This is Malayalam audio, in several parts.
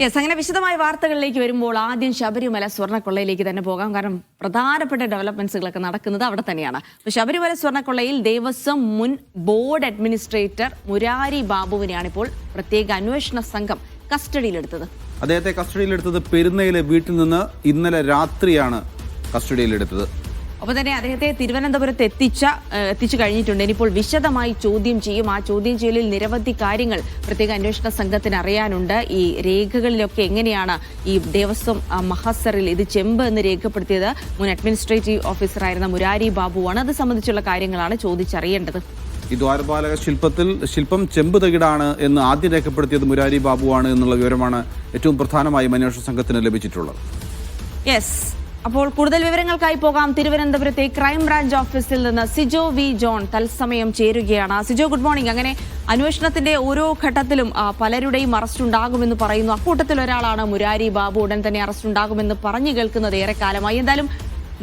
യെസ് അങ്ങനെ വിശദമായ വാർത്തകളിലേക്ക് വരുമ്പോൾ ആദ്യം ശബരിമല സ്വർണക്കൊള്ളയിലേക്ക് തന്നെ പോകാം. കാരണം പ്രധാനപ്പെട്ട ഡെവലപ്മെന്റ്സുകളൊക്കെ നടക്കുന്നത് അവിടെ തന്നെയാണ്. ശബരിമല സ്വർണക്കൊള്ളയിൽ ദേവസ്വം മുൻ ബോർഡ് അഡ്മിനിസ്ട്രേറ്റർ മുരാരി ബാബുവിനെയാണ് ഇപ്പോൾ പ്രത്യേക അന്വേഷണ സംഘം കസ്റ്റഡിയിലെടുത്തത്. അദ്ദേഹത്തെ കസ്റ്റഡിയിലെടുത്തത് പെരുന്നയിലെ വീട്ടിൽ നിന്ന് ഇന്നലെ രാത്രിയാണ് കസ്റ്റഡിയിലെടുത്തത്. ഒപ്പം തന്നെ അദ്ദേഹത്തെ തിരുവനന്തപുരത്ത് എത്തിച്ച എത്തിച്ചു കഴിഞ്ഞിട്ടുണ്ട്. ഇനിയിപ്പോൾ വിശദമായി ചോദ്യം ചെയ്യും. ആ ചോദ്യം ചെയ്യലിൽ നിരവധി കാര്യങ്ങൾ പ്രത്യേക അന്വേഷണ സംഘത്തിന് അറിയാനുണ്ട്. ഈ രേഖകളിലൊക്കെ എങ്ങനെയാണ് ഈ ദേവസ്വം മഹസറിൽ ഇത് ചെമ്പ് എന്ന് രേഖപ്പെടുത്തിയത്? മുൻ അഡ്മിനിസ്ട്രേറ്റീവ് ഓഫീസറായിരുന്ന മുരാരി ബാബുവാണ്. അത് സംബന്ധിച്ചുള്ള കാര്യങ്ങളാണ് ചോദിച്ചറിയേണ്ടത്. ഈ ദ്വാരപാലക ശില്പത്തിൽ ശില്പം ചെമ്പ് തകിടാണ് എന്ന് ആദ്യം രേഖപ്പെടുത്തിയത് മുരാരി ബാബുവാണ് എന്നുള്ള വിവരമാണ് ഏറ്റവും പ്രധാനമായും അന്വേഷണ സംഘത്തിന് ലഭിച്ചിട്ടുള്ളത്. യെസ് അപ്പോൾ കൂടുതൽ വിവരങ്ങൾക്കായി പോകാം തിരുവനന്തപുരത്തെ ക്രൈംബ്രാഞ്ച് ഓഫീസിൽ നിന്ന് സിജോ വി ജോൺ തത്സമയം ചേരുകയാണ്. സിജോ ഗുഡ് മോർണിംഗ് അങ്ങനെ അന്വേഷണത്തിന്റെ ഓരോ ഘട്ടത്തിലും പലരുടെയും അറസ്റ്റ് ഉണ്ടാകുമെന്ന് പറയുന്നു. അക്കൂട്ടത്തിൽ ഒരാളാണ് മുരാരി ബാബു. ഉടൻ തന്നെ അറസ്റ്റ് ഉണ്ടാകുമെന്ന് പറഞ്ഞു കേൾക്കുന്നത് ഏറെക്കാലമായി. എന്തായാലും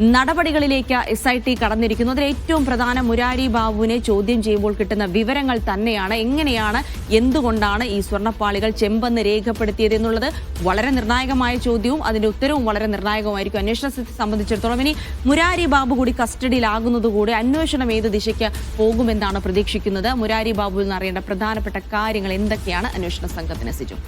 നടപടികളിലേക്ക് എസ് ഐ ടി കടന്നിരിക്കുന്നു. അതിൽ ഏറ്റവും പ്രധാന മുരാരി ബാബുവിനെ ചോദ്യം ചെയ്യുമ്പോൾ കിട്ടുന്ന വിവരങ്ങൾ തന്നെയാണ്. എങ്ങനെയാണ് എന്തുകൊണ്ടാണ് ഈ സ്വർണപ്പാളികൾ ചെമ്പെന്ന് രേഖപ്പെടുത്തിയത് എന്നുള്ളത് വളരെ നിർണായകമായ ചോദ്യവും അതിന്റെ ഉത്തരവും വളരെ നിർണായകമായിരിക്കും അന്വേഷണത്തെ സംബന്ധിച്ചിടത്തോളം ഇനി മുരാരി ബാബു കൂടി കസ്റ്റഡിയിലാകുന്നതുകൂടി അന്വേഷണം ഏത് ദിശയ്ക്ക് പോകുമെന്നാണ് പ്രതീക്ഷിക്കുന്നത്. മുരാരി ബാബുവിൽ നിന്ന് അറിയേണ്ട പ്രധാനപ്പെട്ട കാര്യങ്ങൾ എന്തൊക്കെയാണ്? അന്വേഷണ സംഘത്തിന് സിജു.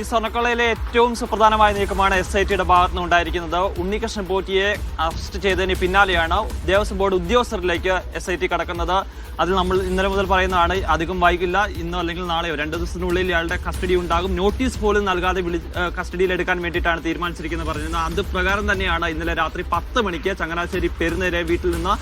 ഈ സ്വർണക്കൊള്ളയിലെ ഏറ്റവും സുപ്രധാനമായ നീക്കമാണ് എസ് ഐ ടിയുടെ ഭാഗത്തു നിന്ന് ഉണ്ടായിരിക്കുന്നത് ഉണ്ണികൃഷ്ണൻ പോറ്റിയെ അറസ്റ്റ് ചെയ്തതിന് പിന്നാലെയാണ് ദേവസ്വം ബോർഡ് ഉദ്യോഗസ്ഥരിലേക്ക് എസ് ഐ ടി കടക്കുന്നത്. അതിൽ നമ്മൾ ഇന്നലെ മുതൽ പറയുന്നതാണ് അധികം വൈകില്ല ഇന്നോ അല്ലെങ്കിൽ നാളെയോ രണ്ട് ദിവസത്തിനുള്ളിൽ ഇയാളുടെ കസ്റ്റഡി ഉണ്ടാകും. നോട്ടീസ് പോലും നൽകാതെ വിളി കസ്റ്റഡിയിലെടുക്കാൻ വേണ്ടിയിട്ടാണ് തീരുമാനിച്ചിരിക്കുന്നത് പറഞ്ഞത് അത് പ്രകാരം തന്നെയാണ് ഇന്നലെ രാത്രി പത്ത് മണിക്ക് ചങ്ങനാശ്ശേരി പെരുന്നേരെ വീട്ടിൽ നിന്ന്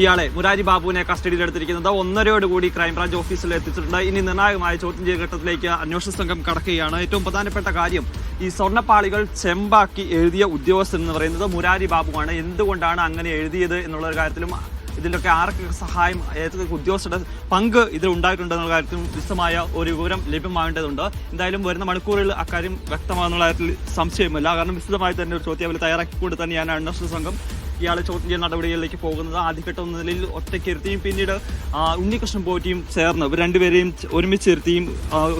ഇയാളെ മുരാരി ബാബുവിനെ കസ്റ്റഡിയിലെടുത്തിരിക്കുന്നത് ഒന്നരയോട് കൂടി ക്രൈംബ്രാഞ്ച് ഓഫീസിൽ എത്തിച്ചിട്ടുണ്ട്. ഇനി നിർണായകമായ ചോദ്യം ചെയ്യൽ ഘട്ടത്തിലേക്ക് അന്വേഷണ സംഘം കടക്കുകയാണ്. ഏറ്റവും പ്രധാനപ്പെട്ട കാര്യം ഈ സ്വർണപ്പാളികൾ ചെമ്പാക്കി എഴുതിയ ഉദ്യോഗസ്ഥൻ എന്ന് പറയുന്നത് മുരാരി ബാബുവാണ്. എന്തുകൊണ്ടാണ് അങ്ങനെ എഴുതിയത് എന്നുള്ള ഒരു കാര്യത്തിലും ഇതിലൊക്കെ ആർക്കൊക്കെ സഹായം ഏതൊക്കെ ഉദ്യോഗസ്ഥരുടെ പങ്ക് ഇതിൽ ഉണ്ടായിട്ടുണ്ടെന്നുള്ള കാര്യത്തിൽ വിശദമായ ഒരു വിവരം ലഭ്യമാകേണ്ടതുണ്ട്. എന്തായാലും വരുന്ന മണിക്കൂറിൽ അക്കാര്യം വ്യക്തമാകുന്ന കാര്യത്തിൽ സംശയമില്ല. കാരണം വിശദമായി തന്നെ ഒരു ചോദ്യാവലി തയ്യാറാക്കിക്കൊണ്ട് തന്നെയാണ് അന്വേഷണ സംഘം ഇയാളെ ചോദ്യം ചെയ്യുന്ന നടപടികളിലേക്ക് പോകുന്നത് ആദ്യഘട്ടം നിലയിൽ ഒറ്റയ്ക്ക് ഇരുത്തിയും പിന്നീട് ഉണ്ണികൃഷ്ണൻ പോറ്റിയും ചേർന്ന് ഇവർ രണ്ടുപേരെയും ഒരുമിച്ച് ഇരുത്തിയും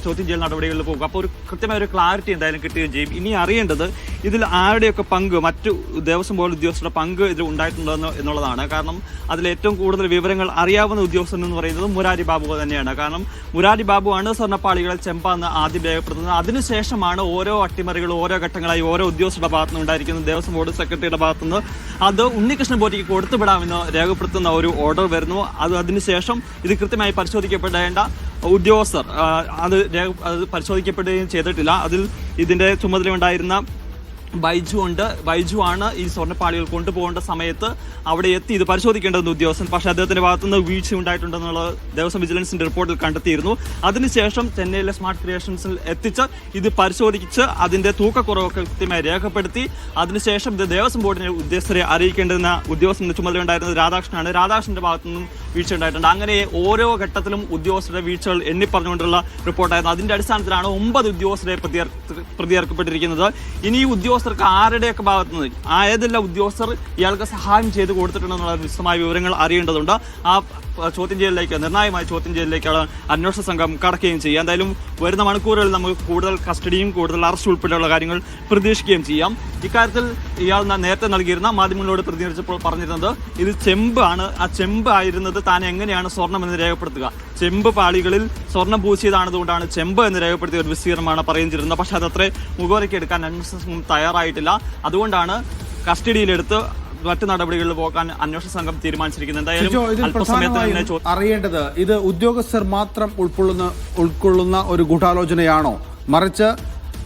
ചോദ്യം ചെയ്യൽ നടപടികളിൽ പോകും. അപ്പോൾ ഒരു കൃത്യമായ ഒരു ക്ലാരിറ്റി എന്തായാലും കിട്ടുകയും ചെയ്യും. ഇനി അറിയേണ്ടത് ഇതിൽ ആരുടെയൊക്കെ പങ്ക് മറ്റു ദേവസ്വം ബോർഡ് ഉദ്യോഗസ്ഥരുടെ പങ്ക് ഇതിൽ ഉണ്ടായിട്ടുണ്ടെന്ന് എന്നുള്ളതാണ്. കാരണം അതിൽ ഏറ്റവും കൂടുതൽ വിവരങ്ങൾ അറിയാവുന്ന ഉദ്യോഗസ്ഥൻ എന്ന് പറയുന്നത് മുരാരി ബാബു തന്നെയാണ്. കാരണം മുരാരി ബാബു ആണ് സ്വർണപ്പാളികളെ ചെമ്പ എന്ന് ആദ്യം രേഖപ്പെടുത്തുന്നത്. അതിനുശേഷമാണ് ഓരോ അട്ടിമറികളും ഓരോ ഘട്ടങ്ങളായി ഓരോ ഉദ്യോഗസ്ഥരുടെ ഭാഗത്തുനിന്ന് ഉണ്ടായിരിക്കുന്നത് ദേവസ്വം ബോർഡ് സെക്രട്ടറിയുടെ ഭാഗത്തുനിന്ന് അത് ഉണ്ണികൃഷ്ണൻ പോറ്റിക്ക് കൊടുത്തുവിടാമെന്ന് രേഖപ്പെടുത്തുന്ന ഒരു ഓർഡർ വരുന്നു. അത് അതിനുശേഷം ഇത് കൃത്യമായി പരിശോധിക്കപ്പെടേണ്ട ഉദ്യോഗസ്ഥർ അത് രേഖ- അത് പരിശോധിക്കപ്പെടുകയും ചെയ്തിട്ടില്ല. അതിൽ ഇതിന്റെ ചുമതലയുണ്ടായിരുന്ന ബൈജു ഉണ്ട്. ബൈജു ആണ് ഈ സ്വർണപ്പാളികൾ കൊണ്ടുപോകേണ്ട സമയത്ത് അവിടെ എത്തി ഇത് പരിശോധിക്കേണ്ടതെന്ന് ഉദ്യോഗസ്ഥൻ. പക്ഷേ അദ്ദേഹത്തിന്റെ ഭാഗത്തുനിന്ന് വീഴ്ച ഉണ്ടായിട്ടുണ്ടെന്നുള്ളത് ദേവസ്വം വിജിലൻസിന്റെ റിപ്പോർട്ടിൽ കണ്ടെത്തിയിരുന്നു. അതിനുശേഷം ചെന്നൈയിലെ സ്മാർട്ട് ക്രിയേഷൻസിൽ എത്തിച്ച് ഇത് പരിശോധിച്ച് അതിന്റെ തൂക്കക്കുറവൊക്കെ കൃത്യമായി രേഖപ്പെടുത്തി. അതിനുശേഷം ഇത് ദേവസ്വം ബോർഡിനെ ഉദ്യോഗസ്ഥരെ അറിയിക്കേണ്ടതെന്ന ഉദ്യോഗസ്ഥന്റെ ചുമതല ഉണ്ടായിരുന്നത് രാധാകൃഷ്ണനാണ്. രാധാകൃഷ്ണന്റെ ഭാഗത്തുനിന്നും വീഴ്ച ഉണ്ടായിട്ടുണ്ട്. അങ്ങനെ ഓരോ ഘട്ടത്തിലും ഉദ്യോഗസ്ഥരുടെ വീഴ്ചകൾ എണ്ണി പറഞ്ഞുകൊണ്ടുള്ള റിപ്പോർട്ടായിരുന്നു അതിന്റെ അടിസ്ഥാനത്തിലാണ് ഒമ്പത് ഉദ്യോഗസ്ഥരെ പ്രതിയർ- പ്രതിയേർക്കപ്പെട്ടിരിക്കുന്നത് ഇനി ഈ ഉദ്യോഗസ്ഥർക്ക് ആരുടെയൊക്കെ ഭാഗത്തുനിന്ന് ആ ഏതെല്ലാം ഉദ്യോഗസ്ഥർ ഇയാൾക്ക് സഹായം ചെയ്ത് കൊടുത്തിട്ടുണ്ടെന്നുള്ള വിശദമായ വിവരങ്ങൾ അറിയേണ്ടതുണ്ട്. ആ ചോദ്യം ചെയ്യലിലേക്ക് നിർണായകമായ ചോദ്യം ചെയ്യലിലേക്കാണ് അന്വേഷണ സംഘം കടക്കുകയും ചെയ്യുക. എന്തായാലും വരുന്ന മണിക്കൂറുകളിൽ നമുക്ക് കൂടുതൽ കസ്റ്റഡിയും കൂടുതൽ അറസ്റ്റ് ഉൾപ്പെടെയുള്ള കാര്യങ്ങൾ പ്രതീക്ഷിക്കുകയും ചെയ്യാം. ഇക്കാര്യത്തിൽ ഇയാൾ നേരത്തെ നൽകിയിരുന്ന മാധ്യമങ്ങളോട് പ്രതികരിച്ചപ്പോൾ പറഞ്ഞിരുന്നത് ഇത് ചെമ്പാണ് ആ ചെമ്പ് ആയിരുന്നത് താൻ എങ്ങനെയാണ് സ്വർണം എന്ന് രേഖപ്പെടുത്തുക? ചെമ്പ് പാളികളിൽ സ്വർണം പൂശിയതാണതുകൊണ്ടാണ് ചെമ്പ് എന്ന് രേഖപ്പെടുത്തിയ ഒരു വിസ്തീർണമാണ് പറയുന്നിരുന്നത് പക്ഷെ അതത്ര മുഖവരയ്ക്ക് എടുക്കാൻ അന്വേഷണ സംഘം തയ്യാറായിട്ടില്ല. അതുകൊണ്ടാണ് കസ്റ്റഡിയിലെടുത്ത് മറ്റു നടപടികളിൽ പോകാൻ അന്വേഷണ സംഘം തീരുമാനിച്ചിരിക്കുന്നത്. എന്തായാലും അറിയേണ്ടത് ഇത് ഉദ്യോഗസ്ഥർ മാത്രം ഉൾക്കൊള്ളുന്ന ഉൾക്കൊള്ളുന്ന ഒരു ഗൂഢാലോചനയാണോ? മറിച്ച്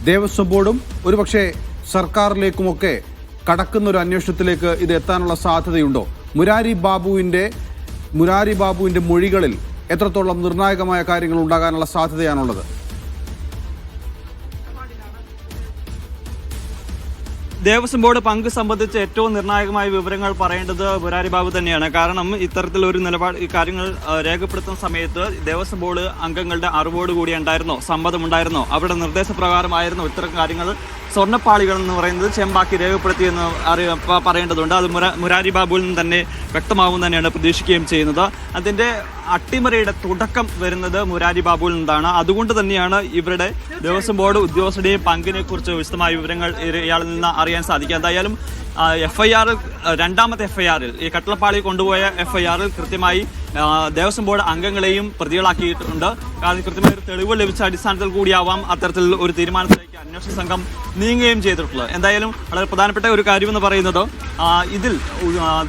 ദേവസ്വം ബോർഡും ഒരുപക്ഷെ സർക്കാരിലേക്കുമൊക്കെ കടക്കുന്ന ഒരു അന്വേഷണത്തിലേക്ക് ഇത് എത്താനുള്ള സാധ്യതയുണ്ടോ? മുരാരി ബാബുവിന്റെ മുരാരി ബാബുവിന്റെ മൊഴികളിൽ എത്രത്തോളം നിർണായകമായ കാര്യങ്ങൾ ഉണ്ടാകാനുള്ള സാധ്യതയാണുള്ളത്? ദേവസ്വം ബോർഡ് പങ്ക് സംബന്ധിച്ച് ഏറ്റവും നിർണായകമായ വിവരങ്ങൾ പറയേണ്ടത് മുരാരി ബാബു തന്നെയാണ്. കാരണം ഇത്തരത്തിലൊരു നിലപാട് കാര്യങ്ങൾ രേഖപ്പെടുത്തുന്ന സമയത്ത് ദേവസ്വം ബോർഡ് അംഗങ്ങളുടെ അറിവോട് കൂടി ഉണ്ടായിരുന്നോ? സമ്മതമുണ്ടായിരുന്നോ? അവരുടെ നിർദ്ദേശപ്രകാരമായിരുന്നു ഇത്തരം കാര്യങ്ങൾ സ്വർണപ്പാളികൾ എന്ന് പറയുന്നത് ചെമ്പാക്കി രേഖപ്പെടുത്തിയെന്ന് പ- പറയേണ്ടതുണ്ട്. അത് മുര മുരാരി ബാബുവിൽ നിന്ന് തന്നെ വ്യക്തമാവും തന്നെയാണ് പ്രതീക്ഷിക്കുകയും ചെയ്യുന്നത്. അതിന്റെ അട്ടിമറിയുടെ തുടക്കം വരുന്നത് മുരാരി ബാബുവിൽ നിന്നാണ്. അതുകൊണ്ട് തന്നെയാണ് ഇവരുടെ ദേവസ്വം ബോർഡ് ഉദ്യോഗസ്ഥരുടെയും പങ്കിനെ കുറിച്ച് വിശദമായ വിവരങ്ങൾ ഇയാളിൽ നിന്ന് അറിയാൻ സാധിക്കും എന്തായാലും എഫ് ഐ ആറിൽ രണ്ടാമത്തെ എഫ് ഐ ആറിൽ ഈ കട്ടളപ്പാളി കൊണ്ടുപോയ എഫ് ഐ ആറിൽ കൃത്യമായി ദേവസ്വം ബോർഡ് അംഗങ്ങളെയും പ്രതികളാക്കിയിട്ടുണ്ട്. കാരണം കൃത്യമായ ഒരു തെളിവ് ലഭിച്ച അടിസ്ഥാനത്തിൽ കൂടിയാവാം അത്തരത്തിൽ ഒരു തീരുമാനത്തിലേക്ക് അന്വേഷണ സംഘം നീങ്ങുകയും ചെയ്തിട്ടുള്ളത്. എന്തായാലും വളരെ പ്രധാനപ്പെട്ട ഒരു കാര്യമെന്ന് പറയുന്നത് ഇതിൽ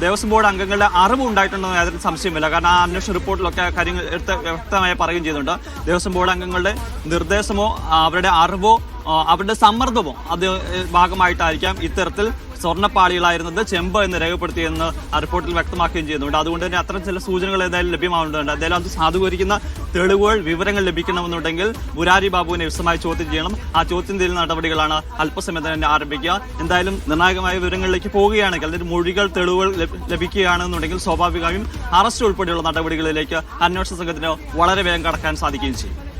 ദേവസ്വം ബോർഡ് അംഗങ്ങളുടെ അറിവ് ഉണ്ടായിട്ടുണ്ടെന്ന് യാതൊരു സംശയമില്ല കാരണം ആ അന്വേഷണ റിപ്പോർട്ടിലൊക്കെ കാര്യങ്ങൾ എടുത്ത് വ്യക്തമായി പറയുകയും ചെയ്തിട്ടുണ്ട് ദേവസ്വം ബോർഡ് അംഗങ്ങളുടെ നിർദ്ദേശമോ അവരുടെ അറിവോ അവരുടെ സമ്മർദ്ദമോ അത് ഭാഗമായിട്ടായിരിക്കാം ഇത്തരത്തിൽ സ്വർണപ്പാളികളായിരുന്നത് ചെമ്പ് എന്ന് രേഖപ്പെടുത്തിയെന്ന് റിപ്പോർട്ടിൽ വ്യക്തമാക്കുകയും ചെയ്യുന്നുണ്ട്. അതുകൊണ്ട് തന്നെ അത്തരം ചില സൂചനകൾ ഏതായാലും ലഭ്യമാവുന്നുണ്ട്. എന്തായാലും അത് സാധൂകരിക്കുന്ന തെളിവുകൾ വിവരങ്ങൾ ലഭിക്കണമെന്നുണ്ടെങ്കിൽ മുരാരി ബാബുവിനെ വിശദമായി ചോദ്യം ചെയ്യണം. ആ ചോദ്യം ചെയ്യുന്ന നടപടികളാണ് അല്പസമയം തന്നെ ആരംഭിക്കുക. എന്തായാലും നിർണായകമായ വിവരങ്ങളിലേക്ക് പോവുകയാണെങ്കിൽ അതിന്റെ മൊഴികൾ തെളിവുകൾ ലഭിക്കുകയാണെന്നുണ്ടെങ്കിൽ സ്വാഭാവികമായും അറസ്റ്റ് ഉൾപ്പെടെയുള്ള നടപടികളിലേക്ക് അന്വേഷണ സംഘത്തിന് വളരെ വേഗം കടക്കാൻ സാധിക്കുകയും ചെയ്യും.